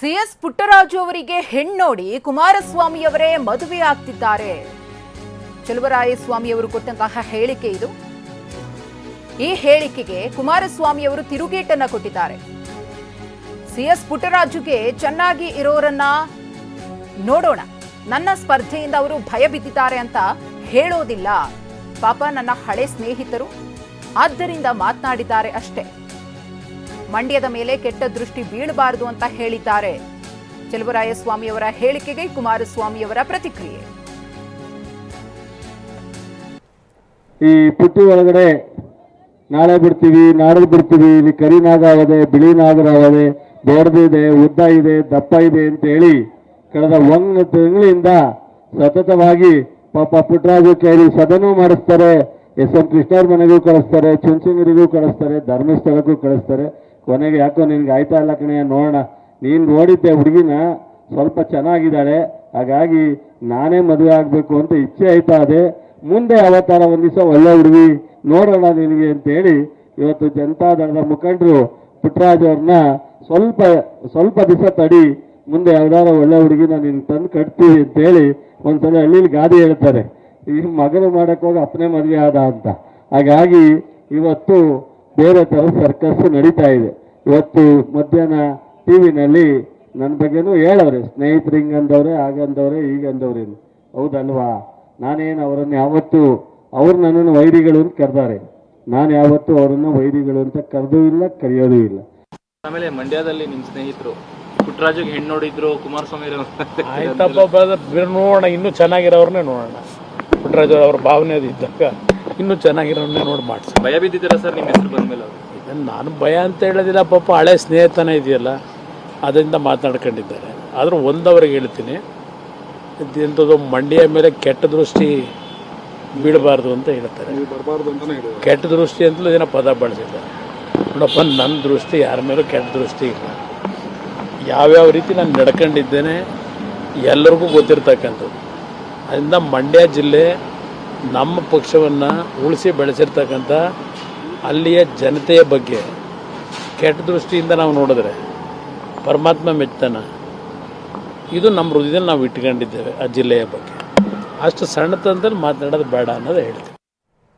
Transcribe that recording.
CS Puttaraju ಅವರಿಗೆ ಹೆಣ್ಣೋಡಿ ಕುಮಾರಸ್ವಾಮಿ ಅವರೇ ಮದುವೆ ಆಗ್ತಿದ್ದಾರೆ. ಚಲುವರಾಯಸ್ವಾಮಿ ಅವರು ಕೊಟ್ಟಂತಹ ಹೇಳಿಕೆ ಇದು. ಈ ಹೇಳಿಕೆಗೆ ಕುಮಾರಸ್ವಾಮಿ ಅವರು ತಿರುಗೇಟನ್ನ ಕೊಟ್ಟಿದ್ದಾರೆ. ಸಿ ಎಸ್ ಪುಟ್ಟರಾಜುಗೆ ಚೆನ್ನಾಗಿ ಇರೋರನ್ನ ನೋಡೋಣ. ನನ್ನ ಸ್ಪರ್ಧೆಯಿಂದ ಅವರು ಭಯ ಬಿದ್ದಿದ್ದಾರೆ ಅಂತ ಹೇಳೋದಿಲ್ಲ. ಪಾಪ ನನ್ನ ಹಳೆ ಸ್ನೇಹಿತರು. ಆದ್ದರಿಂದ ಮಾತನಾಡಿದ್ದಾರೆ ಅಷ್ಟೇ. ಮಂಡ್ಯದ ಮೇಲೆ ಕೆಟ್ಟ ದೃಷ್ಟಿ ಬೀಳಬಾರದು ಅಂತ ಹೇಳಿದ್ದಾರೆ. ಚಲುವರಾಯಸ್ವಾಮಿಯವರ ಹೇಳಿಕೆಗೆ ಕುಮಾರಸ್ವಾಮಿಯವರ ಪ್ರತಿಕ್ರಿಯೆ. ಈ ಪುಟ್ಟಿ ಒಳಗಡೆ ನಾಳೆ ಬಿಡ್ತೀವಿ ನಾಳೆ ಬಿಡ್ತೀವಿ, ಇಲ್ಲಿ ಕರಿ ನಾಗಾಗದೆ ಬಿಳಿ ನಾಗರಾಗದೆ ದೊಡ್ಡದಿದೆ ಉದ್ದ ಇದೆ, ದಪ್ಪ ಇದೆ ಅಂತ ಹೇಳಿ ಕಳೆದ ಒಂದು ತಿಂಗಳಿಂದ ಸತತವಾಗಿ ಪಾಪ ಪುಟ್ಟರಾಜು ಕೇಳಿ ಸದನೂ ಮಾಡಿಸ್ತಾರೆ, ಎಸ್ ಎಂ ಕೃಷ್ಣರ ಮನೆಗೂ ಕಳಿಸ್ತಾರೆ, ಚುಂಚುಂಗರಿಗೂ ಕಳಿಸ್ತಾರೆ, ಧರ್ಮಸ್ಥಳಕ್ಕೂ ಕಳಿಸ್ತಾರೆ. ಕೊನೆಗೆ ಯಾಕೋ ನಿನ್ಗೆ ಆಯ್ತಾ ಇಲ್ಲ ಕಣೆ, ನೋಡೋಣ. ನೀನು ನೋಡಿದ್ದೆ ಹುಡುಗಿನ, ಸ್ವಲ್ಪ ಚೆನ್ನಾಗಿದ್ದಾಳೆ, ಹಾಗಾಗಿ ನಾನೇ ಮದುವೆ ಆಗಬೇಕು ಅಂತ ಇಚ್ಛೆ ಆಯ್ತಾ ಅದೇ ಮುಂದೆ ಅವತಾರ ಒಂದು ದಿವಸ ಒಳ್ಳೆ ಹುಡುಗಿ ನೋಡೋಣ ನಿನಗೆ ಅಂತೇಳಿ ಇವತ್ತು ಜನತಾದಳದ ಮುಖಂಡರು ಪುಟ್ಟರಾಜ್ ಅವ್ರನ್ನ ಸ್ವಲ್ಪ ಸ್ವಲ್ಪ ದಿವಸ ತಡಿ, ಮುಂದೆ ಯಾವ್ದಾರ ಒಳ್ಳೆ ಹುಡುಗಿನ ನೀನು ತಂದು ಕಟ್ತೀವಿ ಅಂತೇಳಿ ಒಂದ್ಸಲ ಹಳ್ಳಿಲಿ ಗಾದೆ ಹೇಳ್ತಾರೆ. ಈ ಮಗನ ಮಾಡೋಕ್ಕೋಗಿ ಅಪ್ಪನೇ ಮದುವೆ ಆದ ಅಂತ. ಹಾಗಾಗಿ ಇವತ್ತು ಬೇರೆ ಥರ ಸರ್ಕಸ್ ನಡೀತಾ ಇದೆ. ಇವತ್ತು ಮಧ್ಯಾಹ್ನ ಟಿ ವಿನಲ್ಲಿ ನನ್ನ ಬಗ್ಗೆನೂ ಹೇಳವ್ರೆ ಸ್ನೇಹಿತರು ಹಿಂಗಂದವ್ರೆ ಹಾಗಂದವ್ರೆ ಹೀಗಂದವ್ರೆ ಹೌದಲ್ವಾ? ನಾನೇನು ಅವರನ್ನು ಯಾವತ್ತು ಅವ್ರು ನನ್ನನ್ನು ವೈರಿಗಳು ಅಂತ ಕರೆದಾರೆ. ನಾನು ಯಾವತ್ತು ಅವರನ್ನು ವೈರಿಗಳು ಅಂತ ಕರೆದೂ ಇಲ್ಲ ಕರೆಯೋದೂ ಇಲ್ಲ. ಆಮೇಲೆ ಮಂಡ್ಯದಲ್ಲಿ ನಿಮ್ಮ ಸ್ನೇಹಿತರು ಪುಟ್ಟರಾಜಿಗೆ ಹೆಣ್ಣು ನೋಡಿದ್ರು ಕುಮಾರಸ್ವಾಮಿ ಅವ್ರು- ಆಯ್ತಪ್ಪ ಬ್ರದರ್ ಬೇರೆ ನೋಡೋಣ ಇನ್ನೂ ಚೆನ್ನಾಗಿರೋರನ್ನೇ ನೋಡೋಣ. ಪುಟ್ಟರಾಜ್ ಅವ್ರ ಭಾವನೆ ಅದು ಇದ್ದಾಗ. ಇನ್ನೂ ಚೆನ್ನಾಗಿರೋನ್ನೇ ನೋಡಿ ಮಾಡಿಸಿ. ಭಯ ಬಿದ್ದಿದ್ದೀರಾ ಸರ್ ನಿಮ್ಮ ಹೆಸರು ಬಂದ್ಮೇಲೆ ಅವರು? ಇದನ್ನು ನಾನು ಭಯ ಅಂತ ಹೇಳೋದಿಲ್ಲ ಪಾಪ ಹಳೆ ಸ್ನೇಹಿತನ ಇದೆಯಲ್ಲ ಅದರಿಂದ ಮಾತನಾಡ್ಕೊಂಡಿದ್ದಾರೆ ಆದರೂ ಒಂದವ್ರಿಗೆ ಹೇಳ್ತೀನಿ ಇಂಥದ್ದು ಮಂಡ್ಯ ಮೇಲೆ ಕೆಟ್ಟ ದೃಷ್ಟಿ ಬೀಳಬಾರ್ದು ಅಂತ ಹೇಳ್ತಾರೆ. ಕೆಟ್ಟ ದೃಷ್ಟಿ ಅಂತಲೂ ಏನೋ ಪದ ಬಳಸಿದ್ದಾರೆ. ನೋಡಪ್ಪ ನನ್ನ ದೃಷ್ಟಿ ಯಾರ ಮೇಲೂ ಕೆಟ್ಟ ದೃಷ್ಟಿ ಇಲ್ಲ. ಯಾವ್ಯಾವ ರೀತಿ ನಾನು ನಡ್ಕೊಂಡಿದ್ದೇನೆ ಎಲ್ಲರಿಗೂ ಗೊತ್ತಿರ್ತಕ್ಕಂಥದ್ದು. ಅದರಿಂದ ಮಂಡ್ಯ ಜಿಲ್ಲೆ ನಮ್ಮ ಪಕ್ಷವನ್ನು ಉಳಿಸಿ ಬೆಳೆಸಿರ್ತಕ್ಕಂಥ ಅಲ್ಲಿಯ ಜನತೆಯ ಬಗ್ಗೆ ಕೆಟ್ಟ ದೃಷ್ಟಿಯಿಂದ ನಾವು ನೋಡಿದ್ರೆ ಪರಮಾತ್ಮ ಮೆಚ್ಚತನ. ಇದು ನಮ್ಮ ಹೃದಯದಲ್ಲಿ ನಾವು ಇಟ್ಕೊಂಡಿದ್ದೇವೆ ಆ ಜಿಲ್ಲೆಯ ಬಗ್ಗೆ. ಅಷ್ಟು ಸಣ್ಣತನದಲ್ಲಿ ಮಾತನಾಡೋದು ಬೇಡ ಅನ್ನೋದು ಹೇಳ್ತೀನಿ.